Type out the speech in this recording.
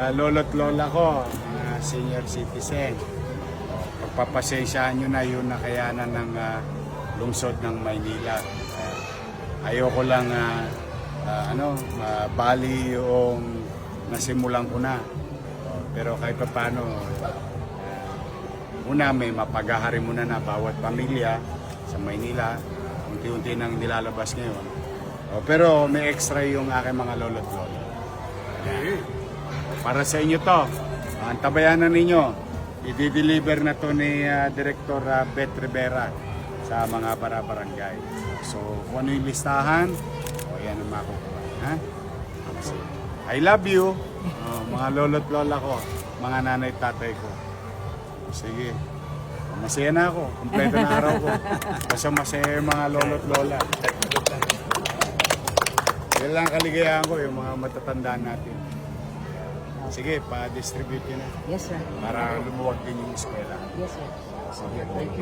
ah, lolo't lola ko, mga senior citizen. Pagpapasensyahan nyo na yun nakayanan ng ah, lungsod ng Maynila. Ah, ayoko lang ah, ah, ano, bali yung nasimulan ko na. Pero kahit pa paano, una may mapagahari muna na bawat pamilya sa Maynila. Unti-unti nang nilalabas ngayon. Oh, pero may extra yung aking mga lolo't lola. Para sa inyo to, ang tabayanan ninyo, i-deliver na to ni ah, Director ah, Bet Rivera sa mga para-barangay. So, kung ano yung listahan, o yan ang makukuha. Ha? I love you, oh, mga lolo't lola ko, mga nanay tatay ko. Sige. Masaya na ako. Kompleto na araw ko. Basta masaya yung mga lolo't lola. Yan lang kaligayahan ko, yung mga matatandaan natin. Sige, pa-distribute yun na Yes, sir. para lumuwag din yung eskwela. Yes, sir. Sige, thank you.